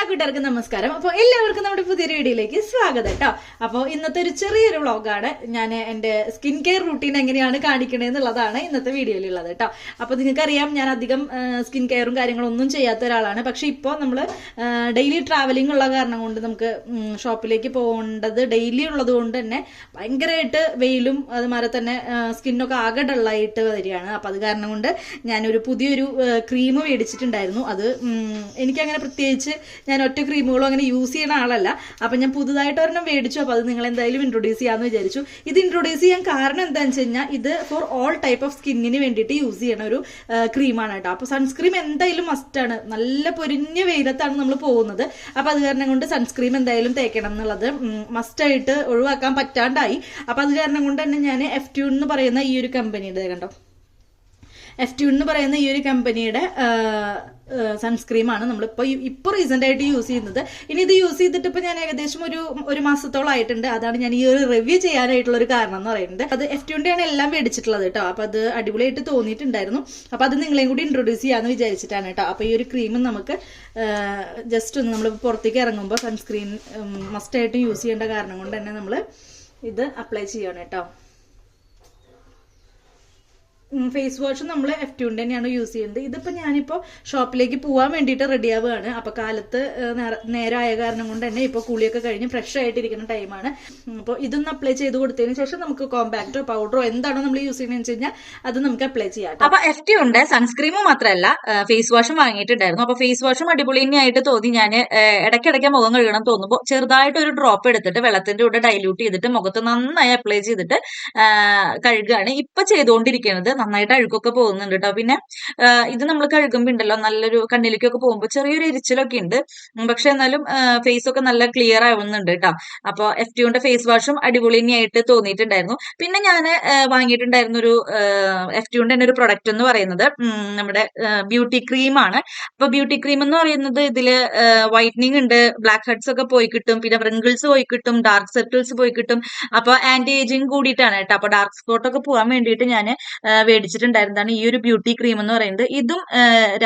എല്ലാ കൂട്ടുകാർക്കും നമസ്കാരം. അപ്പോൾ എല്ലാവർക്കും നമ്മുടെ പുതിയൊരു വീഡിയോയിലേക്ക് സ്വാഗതം കേട്ടോ അപ്പോൾ ഇന്നത്തെ ഒരു ചെറിയൊരു വ്ളോഗാണ്. ഞാൻ എന്റെ സ്കിൻ കെയർ റൂട്ടീൻ എങ്ങനെയാണ് കാണിക്കണേ എന്നുള്ളതാണ് ഇന്നത്തെ വീഡിയോയിലുള്ളത് കേട്ടോ അപ്പോൾ നിങ്ങൾക്കറിയാം ഞാൻ അധികം സ്കിൻ കെയറും കാര്യങ്ങളും ഒന്നും ചെയ്യാത്ത ഒരാളാണ്. പക്ഷെ ഇപ്പോൾ നമ്മൾ ഡെയിലി ട്രാവലിംഗ് ഉള്ള കാരണം കൊണ്ട് നമുക്ക് ഷോപ്പിലേക്ക് പോകേണ്ടത് ഡെയിലി ഉള്ളത് കൊണ്ട് തന്നെ ഭയങ്കരമായിട്ട് വെയിലും അതുമാതിരി തന്നെ സ്കിന്നൊക്കെ ആകെ ഡള്ളായിട്ട് വരികയാണ്. അപ്പോൾ അത് കാരണം കൊണ്ട് ഞാനൊരു പുതിയൊരു ക്രീം മേടിച്ചിട്ടുണ്ടായിരുന്നു. അത് എനിക്കങ്ങനെ പ്രത്യേകിച്ച് ഞാൻ ഒറ്റ ക്രീമുകളും അങ്ങനെ യൂസ് ചെയ്യുന്ന ആളല്ല. അപ്പം ഞാൻ പുതുതായിട്ട് ഒരെണ്ണം മേടിച്ചു. അപ്പോൾ അത് നിങ്ങൾ എന്തായാലും ഇൻട്രൊഡ്യൂസ് ചെയ്യാമെന്ന് വിചാരിച്ചു. ഇത് ഇൻട്രൊഡ്യൂസ് ചെയ്യാൻ കാരണം എന്താണെന്ന് വെച്ച് കഴിഞ്ഞാൽ ഇത് ഫോർ ഓൾ ടൈപ്പ് ഓഫ് സ്കിന്നിന് വേണ്ടിയിട്ട് യൂസ് ചെയ്യണ ഒരു ക്രീമാണ് കേട്ടോ. അപ്പോൾ സൺസ്ക്രീം എന്തായാലും മസ്റ്റാണ് നല്ല പൊരിഞ്ഞ വെയിലത്താണ് നമ്മൾ പോകുന്നത്. അപ്പോൾ അത് കാരണം കൊണ്ട് സൺസ്ക്രീം എന്തായാലും തേക്കണം എന്നുള്ളത് മസ്റ്റായിട്ട് ഒഴിവാക്കാൻ പറ്റാണ്ടായി. അപ്പോൾ അത് കാരണം കൊണ്ട് തന്നെ ഞാൻ എഫ് ട്യൂൺ എന്ന് പറയുന്ന ഈ ഒരു കമ്പനിയുടെ കണ്ടോ? എഫ് ട്യൂൺ എന്ന് പറയുന്ന ഈ ഒരു കമ്പനിയുടെ സൺസ്ക്രീമാണ് നമ്മളിപ്പോൾ ഇപ്പോൾ റീസെന്റ് ആയിട്ട് യൂസ് ചെയ്യുന്നത്. ഇനി ഇത് യൂസ് ചെയ്തിട്ട് ഇപ്പോൾ ഞാൻ ഏകദേശം ഒരു ഒരു മാസത്തോളം ആയിട്ടുണ്ട്. അതാണ് ഞാൻ ഈ ഒരു റിവ്യൂ ചെയ്യാനായിട്ടുള്ള ഒരു കാരണം എന്ന് പറയുന്നത്. അത് എഫ് ട്യൂണിന്റെ ആണ് എല്ലാം മേടിച്ചിട്ടുള്ളത് കേട്ടോ. അപ്പോൾ അത് അടിപൊളിയായിട്ട് തോന്നിയിട്ടുണ്ടായിരുന്നു. അപ്പോൾ അത് നിങ്ങളെയും കൂടി ഇൻട്രൊഡ്യൂസ് ചെയ്യാമെന്ന് വിചാരിച്ചിട്ടാണ് കേട്ടോ. അപ്പോൾ ഈ ഒരു ക്രീം നമുക്ക് ജസ്റ്റ് ഒന്ന് നമ്മൾ പുറത്തേക്ക് ഇറങ്ങുമ്പോൾ സൺസ്ക്രീൻ മസ്റ്റായിട്ട് യൂസ് ചെയ്യേണ്ട കാരണം കൊണ്ട് തന്നെ നമ്മൾ ഇത് അപ്ലൈ ചെയ്യണം കേട്ടോ. ഫേസ് വാഷ് നമ്മൾ എഫ് ട്യൂണിന്റെ തന്നെയാണ് യൂസ് ചെയ്യുന്നത്. ഇതിപ്പോൾ ഞാനിപ്പോൾ ഷോപ്പിലേക്ക് പോകാൻ വേണ്ടിയിട്ട് റെഡി ആവുകയാണ്. അപ്പോൾ കാലത്ത് നേരമായ കാരണം കൊണ്ട് തന്നെ ഇപ്പോൾ കുളിയൊക്കെ കഴിഞ്ഞ് ഫ്രഷ് ആയിട്ടിരിക്കുന്ന ടൈമാണ് അപ്പോൾ ഇതൊന്ന് അപ്ലൈ ചെയ്ത് കൊടുത്തതിന് ശേഷം നമുക്ക് കോമ്പാക്റ്റോ പൗഡറോ എന്താണോ നമ്മൾ യൂസ് ചെയ്യുന്നത് വെച്ച് കഴിഞ്ഞാൽ അത് നമുക്ക് അപ്ലൈ ചെയ്യാം അപ്പോൾ അപ്പൊ എഫ് ടി ഉണ്ട് സൺസ്ക്രീമും മാത്രമല്ല ഫേസ് വാഷും വാങ്ങിയിട്ടുണ്ടായിരുന്നു. അപ്പോൾ ഫേസ് വാഷും അടിപൊളി തന്നെയായിട്ട് തോന്നി. ഞാൻ ഇടയ്ക്കിടയ്ക്ക് മുഖം കഴുകണം തോന്നുമ്പോൾ ചെറുതായിട്ട് ഒരു ഡ്രോപ്പ് എടുത്തിട്ട് വെള്ളത്തിന്റെ കൂടെ ഡൈല്യൂട്ട് ചെയ്തിട്ട് മുഖത്ത് നന്നായി അപ്ലൈ ചെയ്തിട്ട് കഴുകുകയാണ് ഇപ്പൊ ചെയ്തുകൊണ്ടിരിക്കുന്നത് നന്നായിട്ട് അഴുക്കൊക്കെ പോകുന്നുണ്ട് കേട്ടോ പിന്നെ ഇത് നമ്മൾ കഴുകുമ്പോൾ ഉണ്ടല്ലോ നല്ലൊരു കണ്ണിലേക്കൊക്കെ പോകുമ്പോൾ ചെറിയൊരു എരിച്ചിലൊക്കെ ഉണ്ട്. പക്ഷെ എന്നാലും ഫേസ് ഒക്കെ നല്ല ക്ലിയർ ആവുന്നുണ്ട് കേട്ടോ അപ്പൊ എഫ് ടിയുടെ ഫേസ് വാഷും അടിപൊളി തന്നെയായിട്ട് തോന്നിയിട്ടുണ്ടായിരുന്നു. പിന്നെ ഞാൻ വാങ്ങിയിട്ടുണ്ടായിരുന്ന ഒരു എഫ് ടിയുടെ തന്നെ ഒരു പ്രൊഡക്റ്റ് എന്ന് പറയുന്നത് നമ്മുടെ ബ്യൂട്ടി ക്രീമാണ് അപ്പൊ ബ്യൂട്ടി ക്രീം എന്ന് പറയുന്നത് ഇതിൽ വൈറ്റനിങ് ഉണ്ട് ബ്ലാക്ക് ഹെഡ്സ് ഒക്കെ പോയി കിട്ടും പിന്നെ റിങ്കിൾസ് പോയി കിട്ടും ഡാർക്ക് സർക്കിൾസ് പോയി കിട്ടും. അപ്പൊ ആന്റി ഏജിങ് കൂടിയിട്ടാണ് കേട്ടോ അപ്പൊ ഡാർക്ക് സ്പോട്ട് ഒക്കെ പോകാൻ വേണ്ടിയിട്ട് ഞാൻ മേടിച്ചിട്ടുണ്ടായിരുന്നതാണ് ഈ ഒരു ബ്യൂട്ടി ക്രീം എന്ന് പറയുന്നത്. ഇതും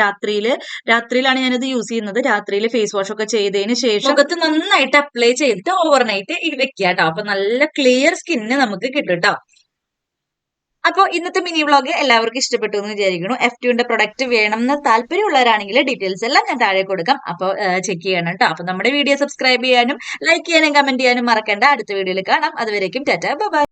രാത്രിയിൽ രാത്രിയിലാണ് ഞാനിത് യൂസ് ചെയ്യുന്നത്. രാത്രിയിൽ ഫേസ് വാഷ് ഒക്കെ ചെയ്തതിന് ശേഷം മുഖത്ത് നന്നായിട്ട് അപ്ലൈ ചെയ്തിട്ട് ഓവർനൈറ്റ് വെക്കുക കേട്ടോ അപ്പൊ നല്ല ക്ലിയർ സ്കിന്ന് നമുക്ക് കിട്ടും കേട്ടോ അപ്പോൾ ഇന്നത്തെ മിനി വ്ളോഗ് എല്ലാവർക്കും ഇഷ്ടപ്പെട്ടു എന്ന് വിചാരിക്കുന്നു. എഫ് ടുവിന്റെ പ്രൊഡക്റ്റ് വേണം എന്ന് താല്പര്യമുള്ളവരാണെങ്കിൽ ഡീറ്റെയിൽസ് എല്ലാം ഞാൻ താഴെ കൊടുക്കാം. അപ്പോൾ ചെക്ക് ചെയ്യണം കേട്ടോ അപ്പോൾ നമ്മുടെ വീഡിയോ സബ്സ്ക്രൈബ് ചെയ്യാനും ലൈക്ക് ചെയ്യാനും കമന്റ് ചെയ്യാനും മറക്കണ്ട. അടുത്ത വീഡിയോയിൽ കാണാം. അതുവരേക്കും ടാറ്റ. ബൈ